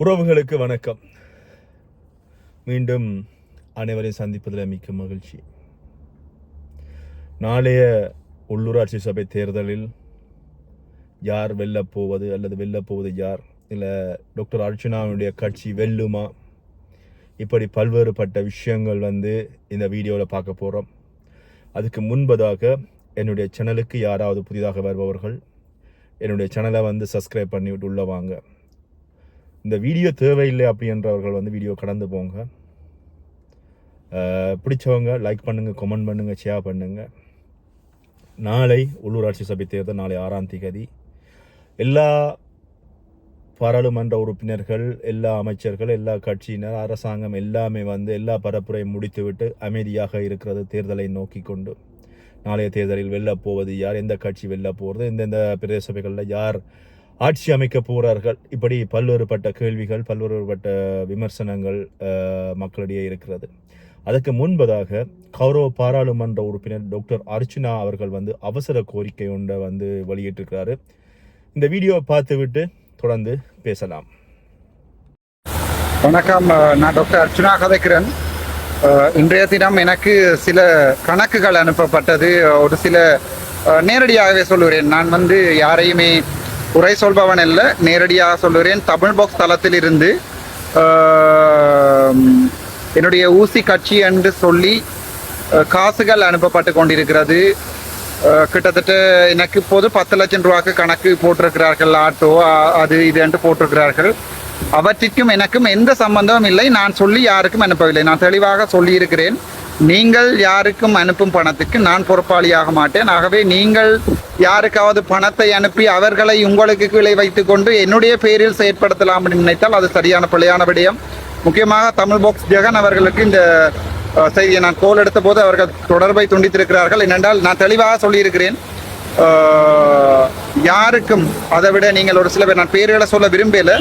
உறவுகளுக்கு வணக்கம். மீண்டும் அனைவரையும் சந்திப்பதில் மிக்க மகிழ்ச்சி. நாளைய உள்ளூராட்சி சபை தேர்தலில் யார் வெல்லப் போவது அல்லது வெல்லப் போவது யார்? இல்லை டாக்டர் அர்ச்சனாவுடைய கட்சி வெல்லுமா? இப்படி பல்வேறுபட்ட விஷயங்கள் வந்து இந்த வீடியோவில் பார்க்க போகிறோம் அதுக்கு முன்பதாக என்னுடைய சேனலுக்கு யாராவது புதிதாக வருபவர்கள் என்னுடைய சேனலை வந்து சப்ஸ்கிரைப் பண்ணிவிட்டு உள்ளே வாங்க. இந்த வீடியோ தேவையில்லை அப்படின்றவர்கள் வந்து வீடியோ கடந்து போங்க. பிடிச்சவங்க லைக் பண்ணுங்கள் கமெண்ட் பண்ணுங்கள் ஷேர் பண்ணுங்கள் நாளை உள்ளூராட்சி சபை தேர்தல் நாளை ஆறாம் தேதி எல்லா பாராளுமன்ற உறுப்பினர்கள் எல்லா அமைச்சர்கள் எல்லா கட்சியினர் அரசாங்கம் எல்லாமே வந்து எல்லா பரப்புரையும் முடித்துவிட்டு அமைதியாக இருக்கிறது தேர்தலை நோக்கி கொண்டு. நாளைய தேர்தலில் வெல்லப் போவது யார்? எந்த கட்சி வெல்ல போகிறது? எந்தெந்த பிரதேச சபைகளில் யார் ஆட்சி அமைக்க போகிறார்கள் இப்படி பல்வேறுபட்ட கேள்விகள் பல்வேறுபட்ட விமர்சனங்கள் மக்களிடையே இருக்கிறது. அதற்கு முன்பதாக கௌரவ பாராளுமன்ற உறுப்பினர் டாக்டர் அர்ச்சுனா அவர்கள் வந்து அவசர கோரிக்கை ஒன்றை வந்து வெளியிட்டிருக்கிறாரு. இந்த வீடியோவை பார்த்துவிட்டு தொடர்ந்து பேசலாம். வணக்கம். நான் டாக்டர் அர்ச்சுனா கதைக்கிறேன். இன்றைய தினம் எனக்கு சில கணக்குகள் அனுப்பப்பட்டது. ஒரு சில நேரடியாகவே சொல்லுகிறேன். நான் வந்து யாரையுமே உரை சொல்பவன் அல்ல நேரடியாக சொல்லுகிறேன். தமிழ் பாக்ஸ் தளத்தில் இருந்து என்னுடைய ஊசி கட்சி என்று சொல்லி காசுகள் அனுப்பப்பட்டு கொண்டிருக்கிறது. கிட்டத்தட்ட எனக்கு இப்போது பத்து லட்சம் ரூபாய்க்கு கணக்கு போட்டிருக்கிறார்கள் ஆட்டோ அது இது என்று போட்டிருக்கிறார்கள். அவற்றிற்கும் எனக்கும் எந்த சம்பந்தமும் இல்லை. நான் சொல்லி யாருக்கும் அனுப்பவில்லை. நான் தெளிவாக சொல்லியிருக்கிறேன். நீங்கள் யாருக்கும் அனுப்பும் பணத்துக்கு நான் பொறுப்பாளியாக மாட்டேன். ஆகவே நீங்கள் யாருக்காவது பணத்தை அனுப்பி அவர்களை உங்களுக்கு கீழே வைத்துக் கொண்டு என்னுடைய பெயரில் செயற்படுத்தலாம் நினைத்தால் அது சரியான பிழையான விடயம். முக்கியமாக தமிழ் பாக்ஸ் ஜெகன் அவர்களுக்கு இந்த செய்தியை நான் கோல் எடுத்த போது அவர்கள் தொடர்பை துண்டித்திருக்கிறார்கள். என்னென்றால் நான் தெளிவாக சொல்லியிருக்கிறேன். யாருக்கும் அதை விட நீங்கள் ஒரு சில பேர் நான் பேர்களை சொல்ல விரும்பல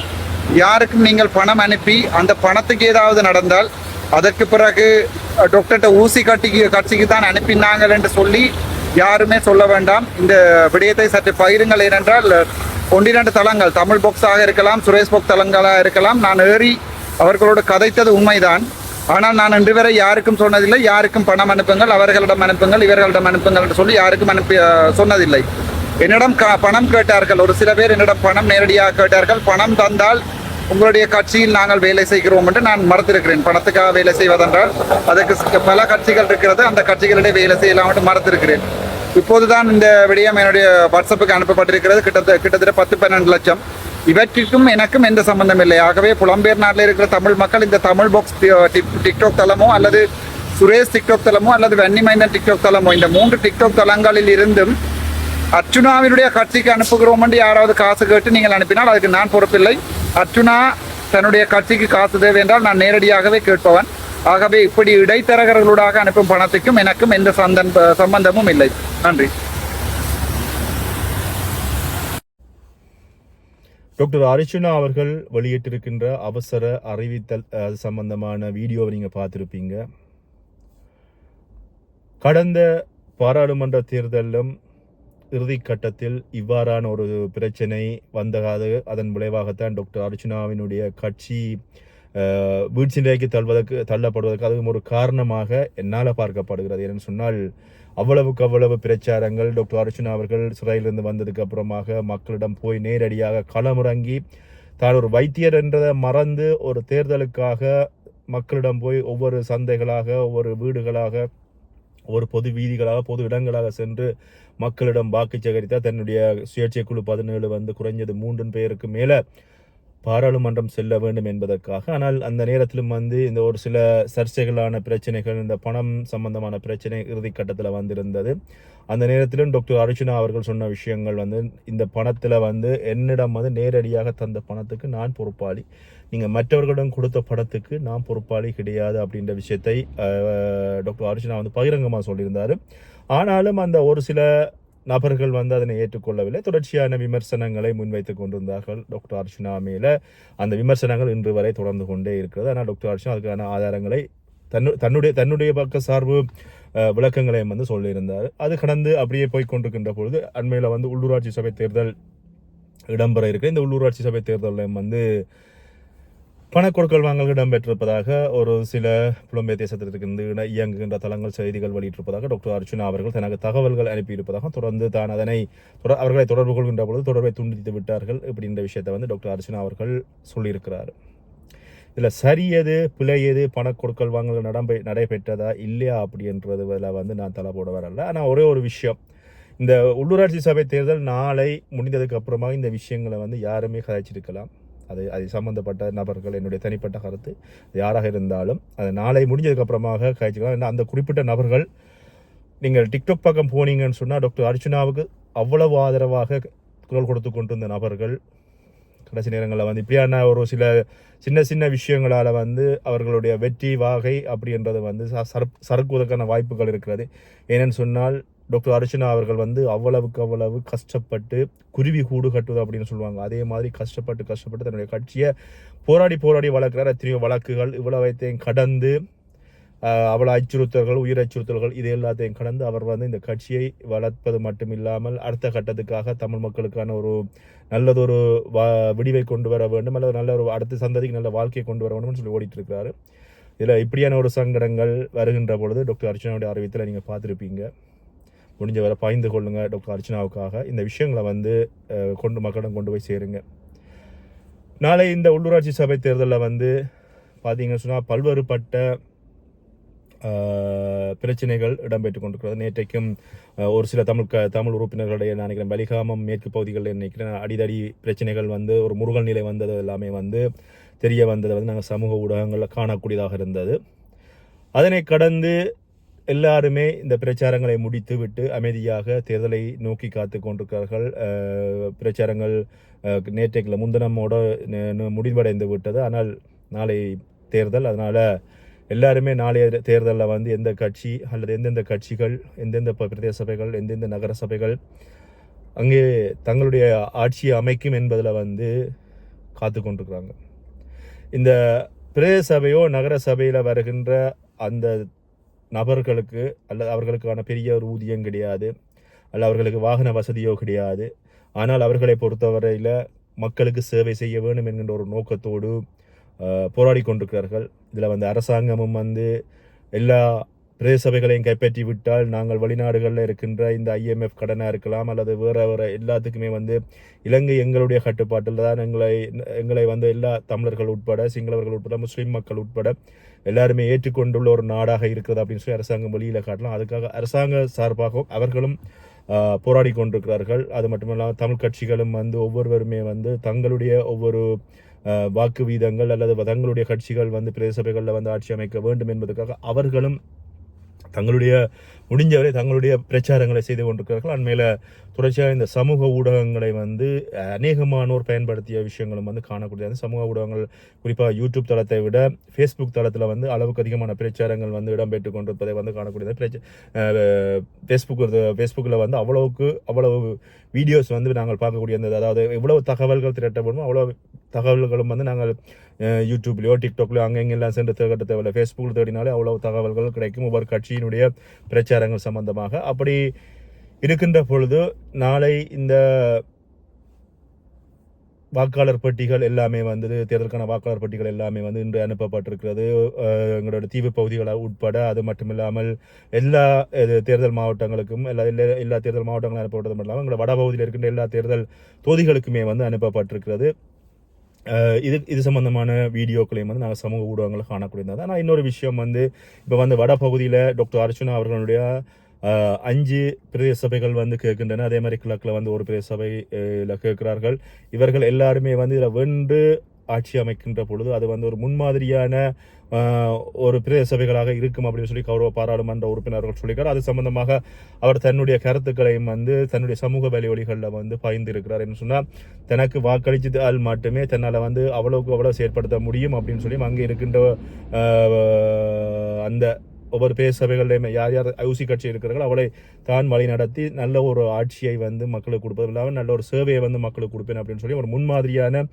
யாருக்கும் நீங்கள் பணம் அனுப்பி அந்த பணத்துக்கு ஏதாவது நடந்தால் அதற்கு பிறகு டாக்டர்கிட்ட ஊசி கட்டிக்கு கட்சிக்கு தான் அனுப்பினாங்கள் என்று சொல்லி யாருமே சொல்ல வேண்டாம். இந்த விடயத்தை சற்று பகிருங்கள் ஏனென்றால் ஒன்றிரண்டு தளங்கள் தமிழ் பாக்ஸாக இருக்கலாம் சுரேஷ் பாக்ஸ் தளங்களாக இருக்கலாம். நான் ஏறி அவர்களோடு கதைத்தது உண்மைதான். ஆனால் நான் இன்று வரை யாருக்கும் சொன்னதில்லை. யாருக்கும் பணம் அனுப்புங்கள் அவர்களிடம் அனுப்புங்கள் இவர்களிடம் அனுப்புங்கள் என்று சொல்லி யாருக்கும் அனுப்பி சொன்னதில்லை. என்னிடம் க- பணம் கேட்டார்கள். ஒரு சில பேர் என்னிடம் பணம் நேரடியாக கேட்டார்கள். பணம் தந்தால் உங்களுடைய கட்சியில் நாங்கள் வேலை செய்கிறோம் என்று நான் மறுத்திருக்கிறேன். பணத்துக்காக வேலை செய்வதென்றால் அதற்கு பல கட்சிகள் இருக்கிறது அந்த கட்சிகளிடையே வேலை செய்யலாம் என்று மறுத்திருக்கிறேன். இப்போதுதான் இந்த விடயம் என்னுடைய வாட்ஸ்அப்புக்கு அனுப்பப்பட்டிருக்கிறது. கிட்டத்தட்ட கிட்டத்தட்ட பத்து பன்னெண்டு லட்சம். இவற்றிற்கும் எனக்கும் எந்த சம்பந்தம் இல்லை. ஆகவே புலம்பெயர் நாட்டில் இருக்கிற தமிழ் மக்கள் இந்த தமிழ் பாக்ஸ் டிக்டாக் தளமோ அல்லது சுரேஷ் டிக்டாக் தளமோ அல்லது வன்னிமைந்தன் டிக்டாக் தளமோ இந்த மூன்று டிக்டாக் தளங்களில் இருந்தும் அர்ச்சுனாவினுடைய கட்சிக்கு அனுப்புகிறோம் என்று யாராவது காசு கேட்டு நீங்கள் அனுப்பினால் அதுக்கு நான் பொறுப்பில்லை. அர்ச்சுனா தன்னுடைய கட்சிக்கு காசு தேவை என்றால் நான் நேரடியாகவே கேட்பவன். ஆகவே இப்படி இடைத்தரகர்களூடாக அனுப்பும் பணத்துக்கும் எனக்கும் எந்த சந்தன் சம்பந்தமும் இல்லை. நன்றி. டாக்டர் அர்ச்சுனா அவர்கள் வெளியிட்டிருக்கின்ற அவசர அறிவித்தல் அது சம்பந்தமான வீடியோவை நீங்கள் பார்த்துருப்பீங்க. கடந்த பாராளுமன்ற தேர்தலிலும் இறுதி கட்டத்தில் இவ்வாறான ஒரு பிரச்சனை வந்தகாது. அதன் விளைவாகத்தான் டாக்டர் அர்ச்சுனாவினுடைய கட்சி அஹ், வீழ்ச்சி நிலைக்கு தள்ளுவதற்கு தள்ளப்படுவதற்கு அதுவும் ஒரு காரணமாக என்னால் பார்க்கப்படுகிறது. ஏன்னு சொன்னால் அவ்வளவுக்கு அவ்வளவு பிரச்சாரங்கள் டாக்டர் அர்ச்சுனா அவர்கள் சிறையிலிருந்து வந்ததுக்கு அப்புறமாக மக்களிடம் போய் நேரடியாக களமிறங்கி தான் ஒரு வைத்தியர் என்றதை மறந்து ஒரு தேர்தலுக்காக மக்களிடம் போய் ஒவ்வொரு சந்தைகளாக ஒவ்வொரு வீடுகளாக ஒரு பொது வீதிகளாக பொது இடங்களாக சென்று மக்களிடம் வாக்கு சேகரித்தால் தன்னுடைய சுயேட்சை குழு பதினேழு வந்து குறைஞ்சது மூன்று பேருக்கு மேலே பாராளுமன்றம் செல்ல வேண்டும் என்பதற்காக. ஆனால் அந்த நேரத்திலும் வந்து இந்த ஒரு சில சர்ச்சைகளான பிரச்சனைகள் இந்த பணம் சம்பந்தமான பிரச்சனை இறுதி கட்டத்தில் வந்திருந்தது. அந்த நேரத்திலும் டாக்டர் அர்ஜுனா அவர்கள் சொன்ன விஷயங்கள் வந்து இந்த பணத்தில் வந்து என்னிடம் வந்து நேரடியாக தந்த பணத்துக்கு நான் பொறுப்பாளி. நீங்கள் மற்றவர்களிடம் கொடுத்த படத்துக்கு நான் பொறுப்பாளி கிடையாது அப்படின்ற விஷயத்தை டாக்டர் அர்ச்சுனா வந்து பகிரங்கமாக சொல்லியிருந்தார். ஆனாலும் அந்த ஒரு சில நபர்கள் வந்து அதனை ஏற்றுக்கொள்ளவில்லை. தொடர்ச்சியான விமர்சனங்களை முன்வைத்து கொண்டிருந்தார்கள் டாக்டர் அர்ச்சனா மேல. அந்த விமர்சனங்கள் இன்று வரை தொடர்ந்து கொண்டே இருக்கிறது. ஆனால் டாக்டர் அர்ச்சனா அதுக்கான ஆதாரங்களை தன்னு தன்னுடைய தன்னுடைய பக்க சார்பு விளக்கங்களையும் வந்து சொல்லியிருந்தார். அது கடந்து அப்படியே போய் கொண்டிருக்கின்ற பொழுது அண்மையில் வந்து உள்ளூராட்சி சபை தேர்தல் இடம்பெற இருக்கு. இந்த உள்ளூராட்சி சபை தேர்தலையும் வந்து பணக்கொடுக்கல் வாங்கல் இடம்பெற்றிருப்பதாக ஒரு சில புலம்பெயர் தேசத்திலிருந்து இயங்குகின்ற தளங்கள் செய்திகள் வெளியிட்டிருப்பதாக டாக்டர் அர்ச்சுனா அவர்கள் தனக்கு தகவல்கள் அனுப்பியிருப்பதாக தொடர்ந்து தான் அதனை தொட- அவர்களை தொடர்பு கொள்கின்ற பொழுது தொடர்பை துண்டித்து விட்டார்கள் இப்படின்ற விஷயத்தை வந்து டாக்டர் அர்ச்சுனா அவர்கள் சொல்லியிருக்கிறார். இதில் சரியது பிழையது பணக்கொடுக்கல் வாங்கல் நடம்பை நடைபெற்றதா இல்லையா அப்படின்றதுல வந்து நான் தலை போட வரல. ஆனால் ஒரே ஒரு விஷயம். இந்த உள்ளூராட்சி சபை தேர்தல் நாளை முடிந்ததுக்கு அப்புறமா இந்த விஷயங்களை வந்து யாருமே கதைச்சிருக்கலாம் அது அது சம்மந்தப்பட்ட நபர்கள் என்னுடைய தனிப்பட்ட கருத்து. அது யாராக இருந்தாலும் அது நாளை முடிஞ்சதுக்கப்புறமாக காய்ச்சிக்கலாம் ஏன்னா அந்த குறிப்பிட்ட நபர்கள் நீங்கள் டிக்டாக் பக்கம் போனீங்கன்னு சொன்னால் டாக்டர் அர்ச்சனாவுக்கு அவ்வளவு ஆதரவாக குரல் கொடுத்து கொண்டிருந்த நபர்கள் கடைசி நேரங்களில் வந்து இப்படியான ஒரு சில சின்ன சின்ன விஷயங்களால் வந்து அவர்களுடைய வெற்றி வாகை அப்படின்றது வந்து ச- சறுக்குவதற்கான வாய்ப்புகள் இருக்கிறது. ஏனென்னு சொன்னால் டாக்டர் அர்ச்சனா அவர்கள் வந்து அவ்வளவுக்கு அவ்வளவு கஷ்டப்பட்டு குருவி கூடு கட்டுவது அப்படின்னு சொல்லுவாங்க. அதே மாதிரி கஷ்டப்பட்டு கஷ்டப்பட்டு தன்னுடைய கட்சியை போராடி போராடி வளர்க்கிறார். எத்தனையோ வழக்குகள் இவ்வளவைத்தையும் கடந்து அவள அவ்வளோ அச்சுறுத்தல்கள் உயிர் அச்சுறுத்தல்கள் இது எல்லாத்தையும் கடந்து அவர் வந்து இந்த கட்சியை வளர்ப்பது மட்டும் இல்லாமல் அடுத்த கட்டத்துக்காக தமிழ் மக்களுக்கான ஒரு நல்லதொரு வ விடிவை கொண்டு வர வேண்டும். அல்லது நல்ல ஒரு அடுத்த சந்ததிக்கு நல்ல வாழ்க்கையை கொண்டு வர வேண்டும்னு சொல்லி ஓடிட்டு இருக்கிறாரு இதில் இப்படியான ஒரு சங்கடங்கள் வருகின்ற பொழுது டாக்டர் அர்ச்சனாவுடைய அறிவித்தில் நீங்கள் பார்த்துருப்பீங்க. முடிஞ்ச வரை பாய்ந்து கொள்ளுங்க டாக்டர் அர்ச்சனாவுக்காக. இந்த விஷயங்களை வந்து கொண்டு மக்களிடம் கொண்டு போய் சேருங்க. நாளை இந்த உள்ளூராட்சி சபை தேர்தலில் வந்து பார்த்தீங்கன்னு சொன்னால் பல்வேறுபட்ட பிரச்சனைகள் இடம்பெற்று கொண்டிருக்கிறது. நேற்றைக்கும் ஒரு சில தமிழ் க தமிழ் உறுப்பினர்களுடைய நான் நினைக்கிறேன் பலிகாமம் மேற்கு பகுதிகளில் நினைக்கிறேன் அடிதடி பிரச்சனைகள் வந்து ஒரு முருகல் நிலை வந்தது எல்லாமே வந்து தெரிய வந்ததை வந்து நாங்கள் சமூக ஊடகங்களில் காணக்கூடியதாக இருந்தது. அதனை கடந்து எல்லாருமே இந்த பிரச்சாரங்களை முடித்து விட்டு அமைதியாக தேர்தலை நோக்கி காத்து கொண்டிருக்கிறார்கள். பிரச்சாரங்கள் நேற்றைக்குள்ள முன்தினமோட முடிவடைந்து விட்டது. ஆனால் நாளை தேர்தல். அதனால் எல்லாருமே நாளைய தேர்தலில் வந்து எந்த கட்சி அல்லது எந்தெந்த கட்சிகள் எந்தெந்த பிரதேச சபைகள் எந்தெந்த நகர சபைகள் அங்கே தங்களுடைய ஆட்சியை அமைக்கும் என்பதில் வந்து காத்து கொண்டிருக்கிறாங்க. இந்த பிரதேச சபையோ நகர சபையில் வருகின்ற அந்த நபர்களுக்கு அல்லது அவர்களுக்கான பெரிய ஒரு ஊதியம் கிடையாது. அல்ல அவர்களுக்கு வாகன வசதியோ கிடையாது. ஆனால் அவர்களை பொறுத்தவரையில் மக்களுக்கு சேவை செய்ய வேண்டும் என்கின்ற ஒரு நோக்கத்தோடு போராடி கொண்டிருக்கிறார்கள். இதில் வந்து அரசாங்கமும் வந்து எல்லா பிரதேச சபைகளையும் கைப்பற்றி விட்டால் நாங்கள் வெளிநாடுகளில் இருக்கின்ற இந்த ஐஎம்எஃப் கடனாக இருக்கலாம் அல்லது வேறு வேறு எல்லாத்துக்குமே வந்து இலங்கை எங்களுடைய கட்டுப்பாட்டில் தான் எங்களை எங்களை வந்து எல்லா தமிழர்கள் உட்பட சிங்களவர்கள் உட்பட முஸ்லீம் மக்கள் உட்பட எல்லாருமே ஏற்றுக்கொண்டுள்ள ஒரு நாடாக இருக்கிறது அப்படின்னு சொல்லி அரசாங்கம் வெளியில் காட்டலாம். அதுக்காக அரசாங்க சார்பாகவும் அவர்களும் போராடி கொண்டிருக்கிறார்கள். அது மட்டுமல்லாமல் தமிழ் கட்சிகளும் வந்து ஒவ்வொருவருமே வந்து தங்களுடைய ஒவ்வொரு வாக்கு வீதங்கள் அல்லது தங்களுடைய கட்சிகள் வந்து பிரதேச சபைகளில் வந்து ஆட்சி அமைக்க வேண்டும் என்பதற்காக அவர்களும் தங்களுடைய முடிஞ்சவரை தங்களுடைய பிரச்சாரங்களை செய்து கொண்டிருக்கிறார்கள். அண்மையில் தொடர்ச்சியாக இந்த சமூக ஊடகங்களை வந்து அநேகமானோர் பயன்படுத்திய விஷயங்களும் வந்து காணக்கூடியது. சமூக ஊடகங்கள் குறிப்பாக யூடியூப் தளத்தை விட ஃபேஸ்புக் தளத்தில் வந்து அளவுக்கு அதிகமான பிரச்சாரங்கள் வந்து இடம்பெற்று கொண்டிருப்பதை வந்து காணக்கூடியது. பிரச்ச ஃபேஸ்புக் ஃபேஸ்புக்கில் வந்து அவ்வளவுக்கு அவ்வளவு வீடியோஸ் வந்து நாங்கள் பார்க்கக்கூடிய அந்த அதாவது எவ்வளவு தகவல்கள் திரட்டப்படுமோ அவ்வளோ தகவல்களும் வந்து நாங்கள் யூடியூப்லேயோ டிக்டாக்லையோ அங்கெங்கெல்லாம் சென்று தேட தேவையில்ல. ஃபேஸ்புக்கில் தேடினாலே அவ்வளோ தகவல்கள் கிடைக்கும். ஒவ்வொரு கட்சியினுடைய பிரச்சாரங்கள் சம்பந்தமாக. அப்படி இருக்கின்ற பொழுது நாளை இந்த வாக்காளர் பட்டிகள் எல்லாமே வந்து தேர்தலுக்கான வாக்காளர் பட்டிகள் எல்லாமே வந்து இன்று அனுப்பப்பட்டிருக்கிறது. எங்களோட தீவு பகுதிகளை உட்பட அது மட்டும் இல்லாமல் எல்லா இது, தேர்தல் மாவட்டங்களுக்கும் எல்லா எல்லா எல்லா தேர்தல் மாவட்டங்களும் அனுப்பப்பட்டதும் இல்லாமல் எங்களோட வடபகுதியில் இருக்கின்ற எல்லா தேர்தல் தொகுதிகளுக்குமே வந்து அனுப்பப்பட்டிருக்கிறது. இது இது சம்பந்தமான வீடியோக்களையும் வந்து நாங்கள் சமூக ஊடகங்களில் காணக்கூடியது ஆனால் இன்னொரு விஷயம் வந்து இப்போ வந்து வடபகுதியில் டாக்டர் அர்ச்சுனா அவர்களுடைய அஞ்சு பிரதேச சபைகள் வந்து கேட்கின்றன. அதே மாதிரி கிழக்கில் வந்து ஒரு பிரதேச சபையில் கேட்கிறார்கள். இவர்கள் எல்லாருமே வந்து இதில் வென்று ஆட்சி அமைக்கின்ற பொழுது அது வந்து ஒரு முன்மாதிரியான ஒரு பிரதேச சபைகளாக இருக்கும் அப்படின்னு சொல்லி கௌரவ பாராளுமன்ற உறுப்பினர்கள் சொல்லியிருக்கார். அது சம்பந்தமாக அவர் தன்னுடைய கருத்துக்களையும் வந்து தன்னுடைய சமூக வழிகளில் வந்து பகிர்ந்து இருக்கிறார் என்று சொன்னால் தனக்கு வாக்களித்ததால் மட்டுமே தன்னால் வந்து அவ்வளவுக்கு அவ்வளோ செயற்படுத்த முடியும் அப்படின்னு சொல்லி அங்கே இருக்கின்ற அந்த ஒவ்வொரு பேர் சபைகள்லையுமே யார் யார் ஐசி கட்சி இருக்கிறார்களோ அவளை தான் வழி நடத்தி நல்ல ஒரு ஆட்சியை வந்து மக்களுக்கு கொடுப்பது இல்லாமல் நல்ல ஒரு சேவையை வந்து மக்களுக்கு கொடுப்பேன் அப்படின்னு சொல்லி ஒரு முன்மாதிரியான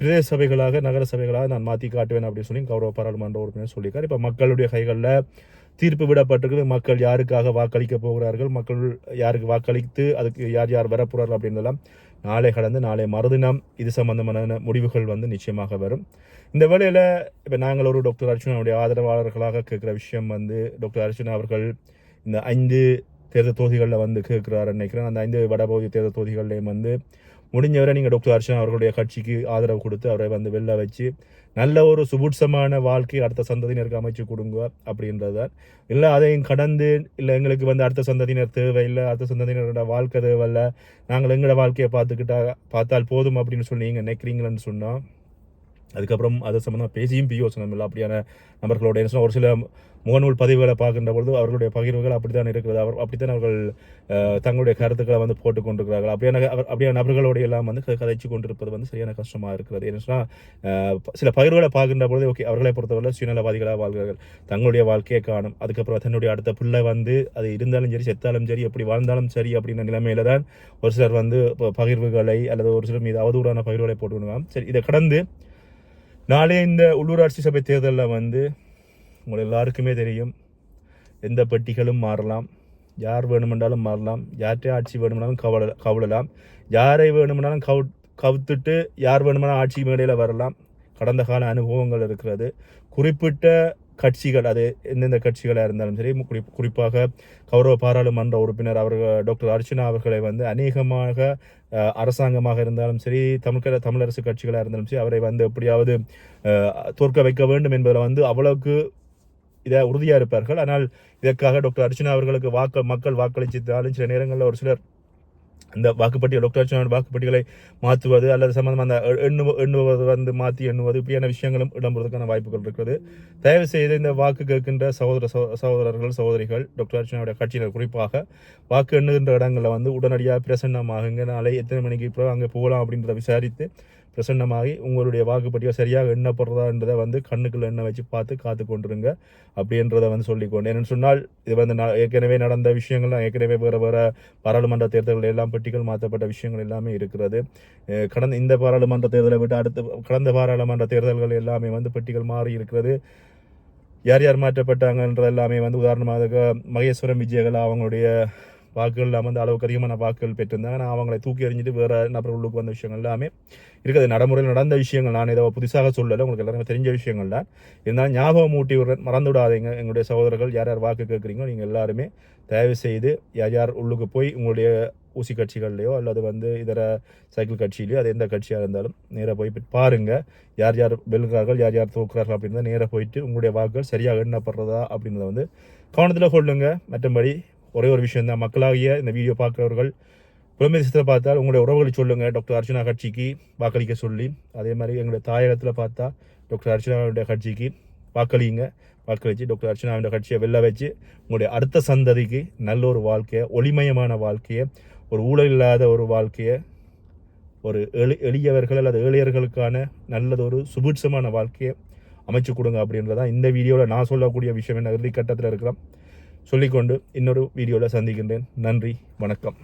பிரதேச சபைகளாக நகர சபைகளாக நான் மாற்றி காட்டுவேன் அப்படின்னு சொல்லி கௌரவ பாராளுமன்ற உறுப்பினர் சொல்லியிருக்கார். இப்போ மக்களுடைய கைகளில் தீர்ப்பு விடப்பட்டிருக்கு மக்கள் யாருக்காக வாக்களிக்க போகிறார்கள்? மக்கள் யாருக்கு வாக்களித்து அதுக்கு யார் யார் வரப்போகிறார்கள் அப்படின்றதெல்லாம் நாளை கடந்து நாளை மறுதினம் இது சம்பந்தமான முடிவுகள் வந்து நிச்சயமாக வரும். இந்த வேளையில் இப்போ நாங்கள் ஒரு டாக்டர் அர்ச்சுனாவுடைய ஆதரவாளர்களாக கேட்குற விஷயம் வந்து டாக்டர் அர்ச்சுனா அவர்கள் இந்த ஐந்து தேர்தல் தொகுதிகளில் வந்து கேட்குறாரு நினைக்கிறேன். அந்த ஐந்து வடபகுதி தேர்தல் தொகுதிகள்லேயும் வந்து முடிஞ்சவரை நீங்கள் டாக்டர் ஹர்ஷன் அவர்களுடைய கட்சிக்கு ஆதரவு கொடுத்து அவரை வந்து வெளில வச்சு நல்ல ஒரு சுபுட்சமான வாழ்க்கை அடுத்த சந்ததியினருக்கு அமைச்சு கொடுங்க அப்படின்றது. இல்லை அதையும் கடந்து இல்லை எங்களுக்கு வந்து அடுத்த சந்ததியினர் தேவையில்லை அடுத்த சந்ததியினரோட வாழ்க்கை தேவையில்லை நாங்கள் எங்களோட வாழ்க்கையை பார்த்துக்கிட்டா பார்த்தால் போதும் அப்படின்னு சொல்லி நீங்கள் நினைக்கிறீங்களன்னு சொன்னால் அதுக்கப்புறம் அது சம்மந்தமாக பேசியும் பியோசனம் இல்லை அப்படியான நபர்களோட என்ன ஒரு சில முகநூல் பதிவுகளை பார்க்கின்ற பொழுது அவர்களுடைய பகிர்வுகள் அப்படித்தான் இருக்கிறது. அவர் அப்படித்தான் அவர்கள் தங்களுடைய கருத்துக்களை வந்து போட்டு கொண்டிருக்கிறார்கள். அப்படியான அவர் அப்படியான நபர்களோடு எல்லாம் வந்து க- கதைச்சு கொண்டிருப்பது வந்து சரியான கஷ்டமாக இருக்கிறது. என்ன சொன்னால் சில பகிர்வுகளை பார்க்கின்ற பொழுது ஓகே அவர்களை பொறுத்தவரை சுயநலவாதிகளாக வாழ்கிறார்கள். தங்களுடைய வாழ்க்கையை காணும். அதுக்கப்புறம் தன்னுடைய அடுத்த பிள்ளை வந்து அது இருந்தாலும் சரி செத்தாலும் சரி எப்படி வாழ்ந்தாலும் சரி அப்படின்ற நிலைமையில தான் ஒரு சிலர் வந்து பகிர்வுகளை அல்லது ஒரு சிலர் மீது அவதூறான பகிர்வுகளை போட்டுக்கணும் சரி இதை கடந்து நாளே இந்த உள்ளூராட்சி சபை தேர்தலில் வந்து உங்கள் எல்லாருக்குமே தெரியும் எந்த பெட்டிகளும் மாறலாம் யார் வேணுமென்றாலும் மாறலாம் யார்கிட்ட ஆட்சி வேணுமெனாலும் கவல கவலலாம் யாரை வேணுமெனாலும் கவு கவுத்துட்டு யார் வேணுமெனாலும் ஆட்சி மேடையில் வரலாம். கடந்த கால அனுபவங்கள் இருக்கிறது. குறிப்பிட்ட கட்சிகள் அது எந்தெந்த கட்சிகளாக இருந்தாலும் சரி குறி குறிப்பாக கௌரவ பாராளுமன்ற உறுப்பினர் அவர்கள் டாக்டர் அர்ச்சனா அவர்களை வந்து அநேகமாக அரசாங்கமாக இருந்தாலும் சரி தமிழ் தமிழரசு கட்சிகளாக இருந்தாலும் சரி அவரை வந்து எப்படியாவது தோற்க வைக்க வேண்டும் என்பதில் வந்து அவ்வளவுக்கு இதை உறுதியாக இருப்பார்கள். ஆனால் இதற்காக டாக்டர் அர்ச்சனா அவர்களுக்கு வாக்கு மக்கள் வாக்களித்தாலும் சில நேரங்களில் ஒரு சிலர் அந்த வாக்குப்பட்டியல் டாக்டர் வாக்குப்பட்டிகளை மாற்றுவது அல்லது சம்பந்தமாக அந்த எண்ணு எண்ணுவ எண்ணுவது வந்து மாற்றி எண்ணுவது இப்படியான விஷயங்களும் இடம்பெறுவதற்கான வாய்ப்புகள் இருக்கிறது தயவு செய்து இந்த வாக்கு கேட்கின்ற சகோதர சகோதரர்கள் சகோதரிகள் டாக்டர் அர்ச்சனாவுடைய கட்சியினர் குறிப்பாக வாக்கு எண்ணுகின்ற இடங்களில் வந்து உடனடியாக பிரசன்னமாகுங்க. நாளை எத்தனை மணிக்கு இப்போ அங்கே போகலாம் அப்படின்றத விசாரித்து பிரசன்னமாகி உங்களுடைய வாக்குப்பட்டியோ சரியாக எண்ணப்படுறதான்றதை வந்து கண்ணுக்குள்ள எண்ணெய் வச்சு பார்த்து காத்து கொண்டிருங்க அப்படின்றத வந்து சொல்லிக்கொண்டு என்னென்னு சொன்னால் இது வந்து நான் ஏற்கனவே நடந்த விஷயங்கள்லாம் ஏற்கனவே வேறு வேறு பாராளுமன்ற தேர்தல்கள் எல்லாம் பெட்டிகள் மாற்றப்பட்ட விஷயங்கள் எல்லாமே இருக்கிறது. கடந்த இந்த பாராளுமன்ற தேர்தலை விட்டு அடுத்த கடந்த பாராளுமன்ற தேர்தல்கள் எல்லாமே வந்து பெட்டிகள் மாறி இருக்கிறது. யார் யார் மாற்றப்பட்டாங்கன்றது எல்லாமே வந்து உதாரணமாக மகேஸ்வரம் விஜயகலா அவங்களுடைய வாக்குகள் அமர்ந்த வந்து அளவுக்கு அதிகமான வாக்குகள் பெற்றிருந்தாங்க நான் அவங்களை தூக்கி எறிஞ்சிட்டு நபர் நபர்களுக்கு வந்த விஷயங்கள் எல்லாமே இருக்குது நடைமுறையில் நடந்த விஷயங்கள் நான் ஏதோ புதுசாக சொல்லலை உங்களுக்கு எல்லாருமே தெரிஞ்ச விஷயங்கள் தான் இருந்தாலும் ஞாபகம் ஊட்டி விடுறேன் மறந்து விடாதீங்க எங்களுடைய சகோதரர்கள் யார் யார் வாக்கு கேட்குறீங்களோ நீங்கள் எல்லாருமே தயவு செய்து யார் யார் உள்ளுக்கு போய் உங்களுடைய ஊசி கட்சிகள்லையோ அல்லது வந்து இதர சைக்கிள் கட்சியிலையோ அது எந்த கட்சியாக இருந்தாலும் நேராக போய் பாருங்கள் யார் யார் வெல்கிறார்கள் யார் யார் தோக்குறார்கள் அப்படின்றத நேராக போயிட்டு உங்களுடைய வாக்குகள் சரியாக எண்ணப்படுறதா அப்படின்றத வந்து கவனத்தில் கொள்ளுங்கள் மற்றபடி ஒரே ஒரு விஷயம் தான். மக்களாகிய இந்த வீடியோ பார்க்குறவர்கள் புலமை தேசத்தில் பார்த்தால் உங்களுடைய உறவுகளை சொல்லுங்கள் டாக்டர் அர்ச்சனா கட்சிக்கு வாக்களிக்க சொல்லி அதே மாதிரி எங்களுடைய தாயகத்தில் பார்த்தா டாக்டர் அர்ச்சனாவுடைய கட்சிக்கு வாக்களிங்க. வாக்களித்து டாக்டர் அர்ச்சனாவுடைய கட்சியை வெளில வச்சு உங்களுடைய அடுத்த சந்ததிக்கு நல்ல ஒரு வாழ்க்கையை ஒளிமயமான வாழ்க்கையை ஒரு ஊழல் இல்லாத ஒரு வாழ்க்கையை ஒரு எளி எளியவர்கள் அல்லது ஏழையர்களுக்கான நல்லதொரு சுபிட்சமான வாழ்க்கையை அமைச்சு கொடுங்க அப்படின்றதான் இந்த வீடியோவில் நான் சொல்லக்கூடிய விஷயம். என்ன இறுதி கட்டத்தில் இருக்கிறோம். சொல்லிக்கொண்டு இன்னொரு வீடியோவில் சந்திக்கின்றேன். நன்றி வணக்கம்.